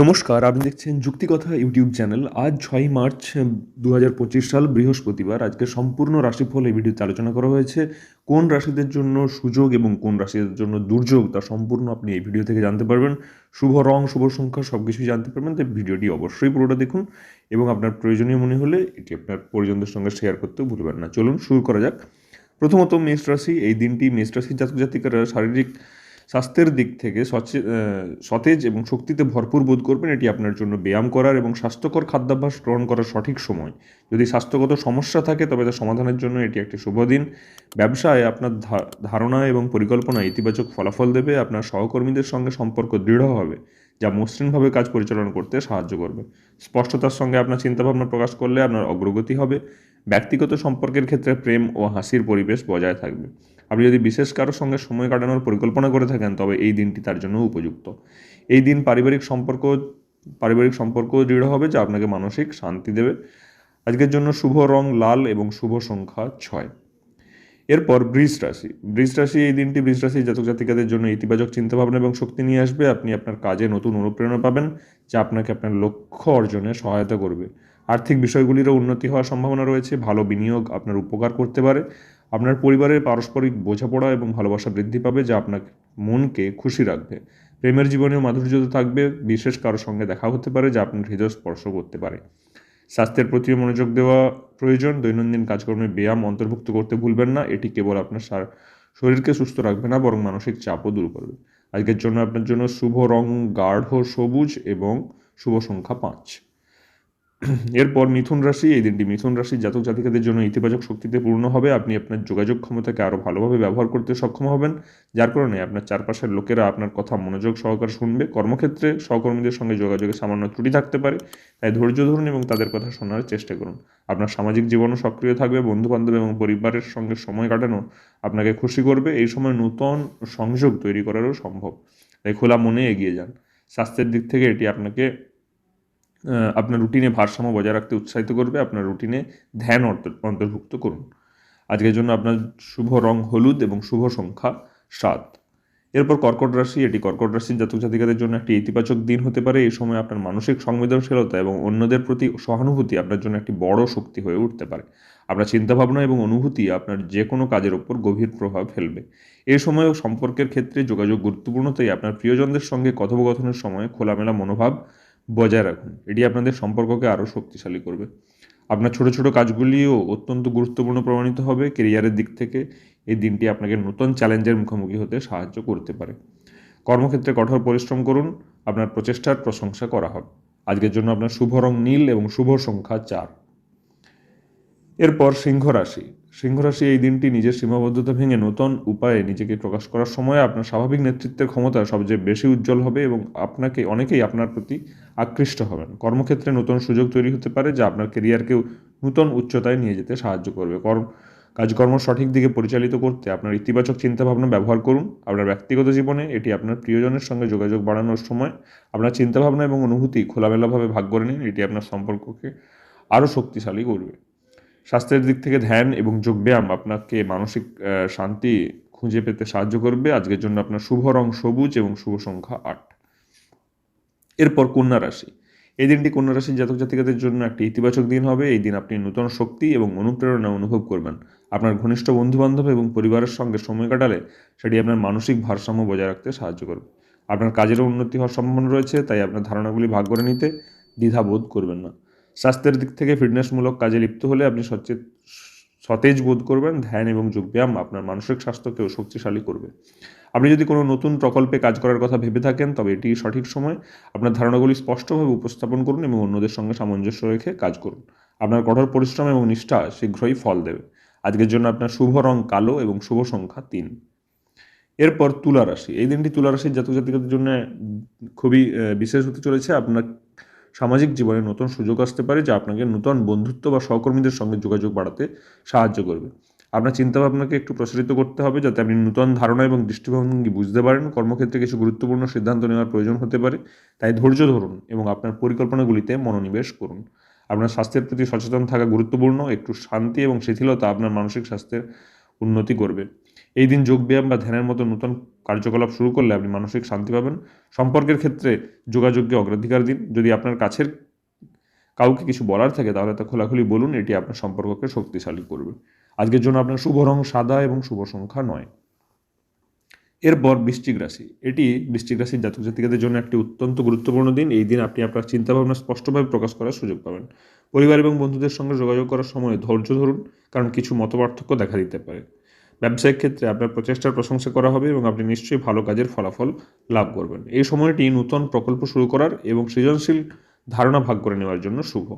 নমস্কার, আপনি দেখছেন যুক্তিকথা ইউটিউব চ্যানেল। আজ ছয়ই মার্চ দু হাজার পঁচিশ সাল, বৃহস্পতিবার। আজকে সম্পূর্ণ রাশিফল এই ভিডিওতে আলোচনা করা হয়েছে। কোন রাশিদের জন্য সুযোগ এবং কোন রাশিদের জন্য দুর্যোগ তা সম্পূর্ণ আপনি এই ভিডিও থেকে জানতে পারবেন। শুভ রং, শুভ সংখ্যা সব কিছুই জানতে পারবেন। তাই ভিডিওটি অবশ্যই পুরোটা দেখুন এবং আপনার প্রয়োজনীয় মনে হলে এটি আপনার পরিজনদের সঙ্গে শেয়ার করতেও ভুলবেন না। চলুন শুরু করা যাক। প্রথমত মেষ রাশি, এই দিনটি মেষ রাশির জাতক জাতিকারা শারীরিক স্বাস্থ্যের দিক থেকে সচে- সতেজ এবং শক্তিতে ভরপুর বোধ করবেন, এটি আপনার জন্য ব্যায়াম করার এবং স্বাস্থ্যকর খাদ্যাভ্যাস গ্রহণ করার সঠিক সময়। যদি স্বাস্থ্যগত সমস্যা থাকে, তবে তার সমাধানের জন্য এটি একটি শুভ দিন। ব্যবসায় আপনার ধারণা এবং পরিকল্পনা ইতিবাচক ফলাফল দেবে, আপনার সহকর্মীদের সঙ্গে সম্পর্ক দৃঢ় হবে, যা মসৃণভাবে কাজ পরিচালনা করতে সাহায্য করবে। স্পষ্টতার সঙ্গে আপনার চিন্তাভাবনা প্রকাশ করলে আপনার অগ্রগতি হবে। ব্যক্তিগত সম্পর্কের ক্ষেত্রে প্রেম ও হাসির পরিবেশ বজায় থাকবে। আপনি যদি বিশেষ কারোর সঙ্গে সময় কাটানোর পরিকল্পনা করে থাকেন, তবে এই দিনটি তার জন্য উপযুক্ত। এই দিন পারিবারিক সম্পর্ক পারিবারিক সম্পর্ক দৃঢ় হবে যা আপনাকে মানসিক শান্তি দেবে। আজকের জন্য শুভ রং লাল এবং শুভ সংখ্যা ছয়। এরপর বৃষ রাশি। বৃষ রাশি, এই দিনটি বৃষ রাশি জাতক জাতিকাদের জন্য ইতিবাচক চিন্তাভাবনা এবং শক্তি নিয়ে আসবে। আপনি আপনার কাজে নতুন অনুপ্রেরণা পাবেন, যা আপনাকে আপনার লক্ষ্য অর্জনে সহায়তা করবে। আর্থিক বিষয়গুলিরও উন্নতি হওয়ার সম্ভাবনা রয়েছে। ভালো বিনিয়োগ আপনার উপকার করতে পারে। আপনার পরিবারের পারস্পরিক বোঝাপড়া এবং ভালোবাসা বৃদ্ধি পাবে, যা আপনার মনকে খুশি রাখবে। প্রেমের জীবনেও মাধুর্য থাকবে, বিশেষ কারোর সঙ্গে দেখা হতে পারে, যা আপনার হৃদয় স্পর্শ করতে পারে। স্বাস্থ্যের প্রতিও মনোযোগ দেওয়া প্রয়োজন। দৈনন্দিন কাজকর্মে ব্যায়াম অন্তর্ভুক্ত করতে ভুলবেন না। এটি কেবল আপনার শরীরকে সুস্থ রাখবে না, বরং মানসিক চাপও দূর করবে। আজকের জন্য আপনার জন্য শুভ রং, গাঢ়, সবুজ এবং শুভ সংখ্যা পাঁচ। এরপর মিথুন রাশি, এই দিনটি মিথুন রাশির জাতক জাতিকাদের জন্য ইতিবাচক শক্তিতে পূর্ণ হবে। আপনি আপনার যোগাযোগ ক্ষমতাকে আরও ভালোভাবে ব্যবহার করতে সক্ষম হবেন, যার কারণে আপনার চারপাশের লোকেরা আপনার কথা মনোযোগ সহকারে শুনবে। কর্মক্ষেত্রে সহকর্মীদের সঙ্গে যোগাযোগে সামান্য ত্রুটি থাকতে পারে, তাই ধৈর্য ধরুন এবং তাদের কথা শোনার চেষ্টা করুন। আপনার সামাজিক জীবনও সক্রিয় থাকবে, বন্ধুবান্ধব এবং পরিবারের সঙ্গে সময় কাটানো আপনাকে খুশি করবে। এই সময় নূতন সংযোগ তৈরি করারও সম্ভব। তাই খোলা মনে এগিয়ে যান। স্বাস্থ্যের দিক থেকে এটি আপনাকে আপনার রুটিনে ভারসাম্য বজায় রাখতে উৎসাহিত করবে, আপনার রুটিনে ধ্যান অন্তর্ভুক্ত করুন। আজকের জন্য আপনার শুভ রং হলুদ এবং শুভ সংখ্যা সাত। এরপর কর্কট রাশি, এটি কর্কট রাশির জাতক জাতিকাদের জন্য একটি ইতিবাচক দিন হতে পারে। এই সময় আপনার মানসিক সংবেদনশীলতা এবং অন্যদের প্রতি সহানুভূতি আপনার জন্য একটি বড় শক্তি হয়ে উঠতে পারে। আপনার চিন্তাভাবনা এবং অনুভূতি আপনার যে কোনো কাজের ওপর গভীর প্রভাব ফেলবে। এই সময় সম্পর্কের ক্ষেত্রে যোগাযোগ গুরুত্বপূর্ণ, তাই আপনার প্রিয়জনদের সঙ্গে কথোপকথনের সময় খোলামেলা মনোভাব বজায় রাখুন। এটি আপনাদের সম্পর্ককে আরও শক্তিশালী করবে। আপনার ছোট ছোট কাজগুলিও অত্যন্ত গুরুত্বপূর্ণ প্রমাণিত হবে। কেরিয়ারের দিক থেকে এই দিনটি আপনাকে নতুন চ্যালেঞ্জের মুখোমুখি হতে সাহায্য করতে পারে। কর্মক্ষেত্রে কঠোর পরিশ্রম করুন। আপনার প্রচেষ্টার প্রশংসা করা হবে। আজকের জন্য আপনার শুভ রং নীল এবং শুভ সংখ্যা চার। এরপর সিংহ রাশি। সিংহ রাশি এই দিনটি নিজের সীমাবদ্ধতা ভেঙে নতুন উপায়ে নিজেকে প্রকাশ করার সময় আপনার স্বাভাবিক নেতৃত্বের ক্ষমতা সবচেয়ে বেশি উজ্জ্বল হবে এবং আপনাকে অনেকেই আপনার প্রতি আকৃষ্ট হবেন। কর্মক্ষেত্রে নতুন সুযোগ তৈরি হতে পারে যা আপনার কেরিয়ারকেও নূতন উচ্চতায় নিয়ে যেতে সাহায্য করবে। কর্ম কাজকর্ম সঠিক দিকে পরিচালিত করতে আপনার ইতিবাচক চিন্তাভাবনা ব্যবহার করুন। আপনার ব্যক্তিগত জীবনে এটি আপনার প্রিয়জনের সঙ্গে যোগাযোগ বাড়ানোর সময় আপনার চিন্তাভাবনা এবং অনুভূতি খোলামেলাভাবে ভাগ করে নিন। এটি আপনার সম্পর্ককে আরও শক্তিশালী করবে। স্বাস্থ্যের দিক থেকে ধ্যান এবং যোগব্যায়াম আপনাকে মানসিক শান্তি খুঁজে পেতে সাহায্য করবে। আজকের জন্য আপনার শুভ রং সবুজ এবং শুভ সংখ্যা আট। এরপর কন্যা রাশি। এই দিনটি কন্যা রাশির জাতক জাতিকাদের জন্য একটি ইতিবাচক দিন হবে। এই দিন আপনি নূতন শক্তি এবং অনুপ্রেরণা অনুভব করবেন। আপনার ঘনিষ্ঠ বন্ধুবান্ধব এবং পরিবারের সঙ্গে সময় কাটালে সেটি আপনার মানসিক ভারসাম্য বজায় রাখতে সাহায্য করবে। আপনার কাজেরও উন্নতি হওয়ার সম্ভাবনা রয়েছে, তাই আপনার ধারণাগুলি ভাগ করে নিতে দ্বিধাবোধ করবেন না। স্বাস্থ্যের দিক থেকে ফিটনেসমূলক কাজে লিপ্ত হলে আপনি সচেত, সতেজ বোধ করবেন, ধ্যান এবং যোগব্যায়াম আপনার মানসিক স্বাস্থ্যকেও শক্তিশালী করবে। আপনি যদি কোনো নতুন প্রকল্পে কাজ করার কথা ভেবে থাকেন, তবে এটি সঠিক সময় আপনার ধারণাগুলি স্পষ্টভাবে উপস্থাপন করুন এবং অন্যদের সঙ্গে সামঞ্জস্য রেখে কাজ করুন। আপনার কঠোর পরিশ্রম এবং নিষ্ঠা শীঘ্রই ফল দেবে। আজকের জন্য আপনার শুভ রং কালো এবং শুভ সংখ্যা তিন। এরপর তুলা রাশি। এই দিনটি তুলা রাশির জাতক জাতিকাদের জন্য খুবই বিশেষ হতে চলেছে। আপনার সামাজিক জীবনে নতুন সুযোগ আসতে পারে যা আপনাকে নতুন বন্ধুত্ব বা সহকর্মীদের সঙ্গে যোগাযোগ বাড়াতে সাহায্য করবে। আপনার চিন্তাভাবনাকে একটু প্রসারিত করতে হবে যাতে আপনি নতুন ধারণা এবং দৃষ্টিভঙ্গি বুঝতে পারেন। কর্মক্ষেত্রে কিছু গুরুত্বপূর্ণ সিদ্ধান্ত নেওয়ার প্রয়োজন হতে পারে। তাই ধৈর্য ধরুন এবং আপনার পরিকল্পনাগুলিতে মনোনিবেশ করুন। আপনার স্বাস্থ্যের প্রতি সচেতন থাকা গুরুত্বপূর্ণ। একটু শান্তি এবং শিথিলতা আপনার মানসিক স্বাস্থ্যের উন্নতি করবে। এই দিন যোগব্যায়াম বা ধ্যানের মতো নতুন কার্যকলাপ শুরু করলে আপনি মানসিক শান্তি পাবেন। সম্পর্কের ক্ষেত্রে যোগাযোগকে অগ্রাধিকার দিন। যদি আপনার কাছের কাউকে কিছু বলার থাকে, তাহলে তা খোলাখুলি বলুন, এটি আপনার সম্পর্ককে শক্তিশালী করবে। আজকের জন্য আপনার শুভ রং সাদা এবং শুভ সংখ্যা নয়। এরপর বৃশ্চিক রাশি। এটি বৃশ্চিক রাশির জাতক জাতিকাদের জন্য একটি অত্যন্ত গুরুত্বপূর্ণ দিন। এই দিন আপনি আপনার চিন্তাভাবনা স্পষ্টভাবে প্রকাশ করার সুযোগ পাবেন। পরিবার এবং বন্ধুদের সঙ্গে যোগাযোগ করার সময় ধৈর্য ধরুন, কারণ কিছু মতপার্থক্য দেখা দিতে পারে। ব্যবসায়িক ক্ষেত্রে আপনার প্রচেষ্টার প্রশংসা করা হবে এবং আপনি নিশ্চয়ই ভালো কাজের ফলাফল লাভ করবেন। এই সময়টি নূতন প্রকল্প শুরু করার এবং সৃজনশীল ধারণা ভাগ করে নেওয়ার জন্য শুভ।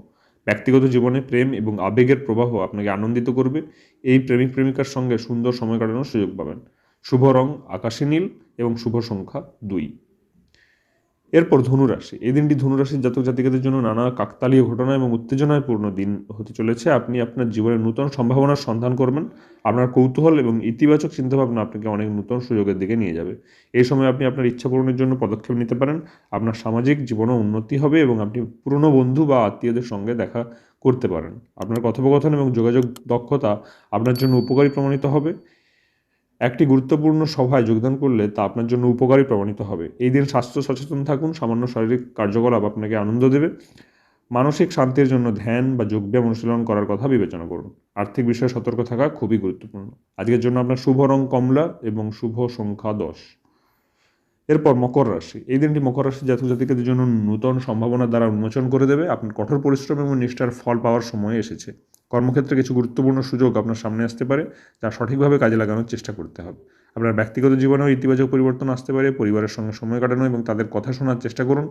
ব্যক্তিগত জীবনে প্রেম এবং আবেগের প্রবাহ আপনাকে আনন্দিত করবে। এই প্রেমিক প্রেমিকার সঙ্গে সুন্দর সময় কাটানোর সুযোগ পাবেন। শুভ রং আকাশী নীল এবং শুভ সংখ্যা দুই। এরপর ধনুরাশি। এই দিনটি ধনুরাশির জাতক জাতিকাদের জন্য নানা কাকতালীয় ঘটনা এবং উত্তেজনায় পূর্ণ দিন হতে চলেছে। আপনি আপনার জীবনের নূতন সম্ভাবনার সন্ধান করবেন। আপনার কৌতূহল এবং ইতিবাচক চিন্তাভাবনা আপনাকে অনেক নূতন সুযোগের দিকে নিয়ে যাবে। এই সময় আপনি আপনার ইচ্ছা পূরণের জন্য পদক্ষেপ নিতে পারেন। আপনার সামাজিক জীবনও উন্নতি হবে এবং আপনি পুরনো বন্ধু বা আত্মীয়দের সঙ্গে দেখা করতে পারেন। আপনার কথোপকথন এবং যোগাযোগ দক্ষতা আপনার জন্য উপকারী প্রমাণিত হবে। একটি গুরুত্বপূর্ণ সভায় যোগদান করলে তা আপনার জন্য উপকারী প্রমাণিত হবে। এই দিন স্বাস্থ্য সচেতন থাকুন, সামান্য শারীরিক কার্যকলাপ আপনাকে আনন্দ দেবে। মানসিক শান্তির জন্য ধ্যান বা যোগব্যায়াম অনুশীলন করার কথা বিবেচনা করুন। আর্থিক বিষয়ে সতর্ক থাকা খুবই গুরুত্বপূর্ণ। আজকের জন্য আপনার শুভ রং কমলা এবং শুভ সংখ্যা দশ। এরপর মকর রাশি। এই দিনটি মকর রাশি জাতক জাতিকাদের জন্য নূতন সম্ভাবনা দ্বারা উন্মোচন করে দেবে। আপনার কঠোর পরিশ্রম এবং নিষ্ঠার ফল পাওয়ার সময় এসেছে। কর্মক্ষেত্রে কিছু গুরুত্বপূর্ণ সুযোগ আপনার সামনে আসতে পারে, যা সঠিকভাবে কাজে লাগানোর চেষ্টা করতে হবে। আপনার ব্যক্তিগত জীবনেও ইতিবাচক পরিবর্তন আসতে পারে, পরিবারের সঙ্গে সময় কাটানো এবং তাদের কথা শোনার চেষ্টা করুন।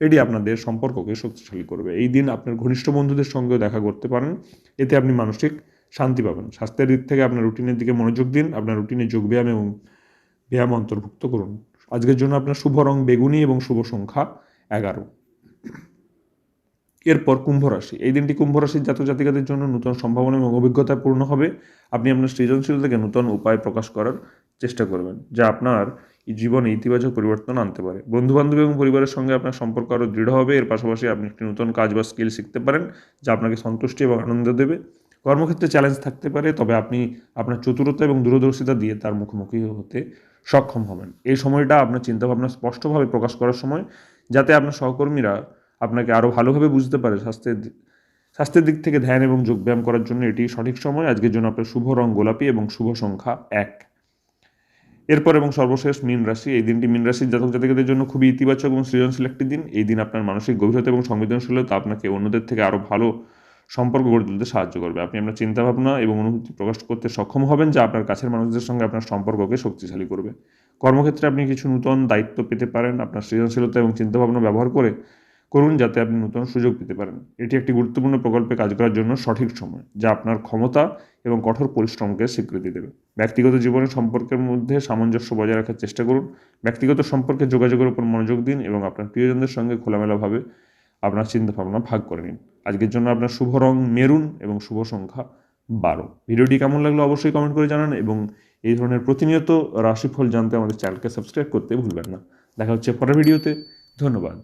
এটি আপনাদের সম্পর্ককে শক্তিশালী করবে। এই দিন আপনার ঘনিষ্ঠ বন্ধুদের সঙ্গেও দেখা করতে পারেন। এতে আপনি মানসিক শান্তি পাবেন। স্বাস্থ্যের দিক থেকে আপনার রুটিনের দিকে মনোযোগ দিন। আপনার রুটিনে যোগব্যায়াম এবং ব্যায়াম অন্তর্ভুক্ত করুন। আজকের জন্য আপনার শুভ রং বেগুনি এবং শুভ সংখ্যা এগারো। এরপর কুম্ভ রাশি। এই দিনটি কুম্ভ রাশির জাতক জাতিকাদের জন্য নূতন সম্ভাবনা এবং অভিজ্ঞতায় পূর্ণ হবে। আপনি আপনার সৃজনশীলতাকে নতুন উপায় প্রকাশ করার চেষ্টা করবেন, যা আপনার জীবনে ইতিবাচক পরিবর্তন আনতে পারে। বন্ধুবান্ধব এবং পরিবারের সঙ্গে আপনার সম্পর্ক আরও দৃঢ় হবে। এর পাশাপাশি আপনি একটি নতুন কাজ বা স্কিল শিখতে পারেন, যা আপনাকে সন্তুষ্টি এবং আনন্দ দেবে। কর্মক্ষেত্রে চ্যালেঞ্জ থাকতে পারে, তবে আপনি আপনার চতুরতা এবং দূরদর্শিতা দিয়ে তার মুখোমুখি হতে সক্ষম হবেন। এই সময়টা আপনার চিন্তাভাবনা স্পষ্টভাবে প্রকাশ করার সময়, যাতে আপনার সহকর্মীরা আপনাকে আরও ভালোভাবে বুঝতে পারে স্বাস্থ্যের স্বাস্থ্যের দিক থেকে ধ্যান এবং যোগব্যায়াম করার জন্য এটি সঠিক সময়। আজকের জন্য আপনার শুভ রং গোলাপি এবং শুভ সংখ্যা এক। এরপর এবং সর্বশেষ মীন রাশি। এই দিনটি মীন রাশির জাতক জাতিকাদের জন্য খুবই ইতিবাচক এবং সৃজনশীল একটি দিন। এই দিন আপনার মানসিক গভীরতা এবং সংবেদনশীলতা আপনাকে অন্যদের থেকে আরও ভালো সম্পর্ক গড়ে তুলতে সাহায্য করবে। আপনি আপনার চিন্তাভাবনা এবং অনুভূতি প্রকাশ করতে সক্ষম হবেন যা আপনার কাছের মানুষদের সঙ্গে আপনার সম্পর্ককে শক্তিশালী করবে। কর্মক্ষেত্রে আপনি কিছু নূতন দায়িত্ব পেতে পারেন, আপনার সৃজনশীলতা এবং চিন্তাভাবনা ব্যবহার করে করুন যাতে আপনি নতুন সুযোগ পেতে পারেন। এটি একটি গুরুত্বপূর্ণ প্রকল্পে কাজ করার জন্য সঠিক সময়, যা আপনার ক্ষমতা এবং কঠোর পরিশ্রমকে স্বীকৃতি দেবে। ব্যক্তিগত জীবনের সম্পর্কের মধ্যে সামঞ্জস্য বজায় রাখার চেষ্টা করুন। ব্যক্তিগত সম্পর্কে যোগাযোগের উপর মনোযোগ দিন এবং আপনার প্রিয়জনদের সঙ্গে খোলামেলাভাবে আপনার চিন্তাভাবনা ভাগ করে নিন। আজকের জন্য আপনার শুভ রং মেরুন এবং শুভ সংখ্যা বারো। ভিডিওটি কেমন লাগল অবশ্যই কমেন্ট করে জানান এবং এই ধরনের প্রতিনিয়ত রাশিফল জানতে আমাদের চ্যানেলকে সাবস্ক্রাইব করতে ভুলবেন না। দেখা হচ্ছে পরের ভিডিওতে ধন্যবাদ।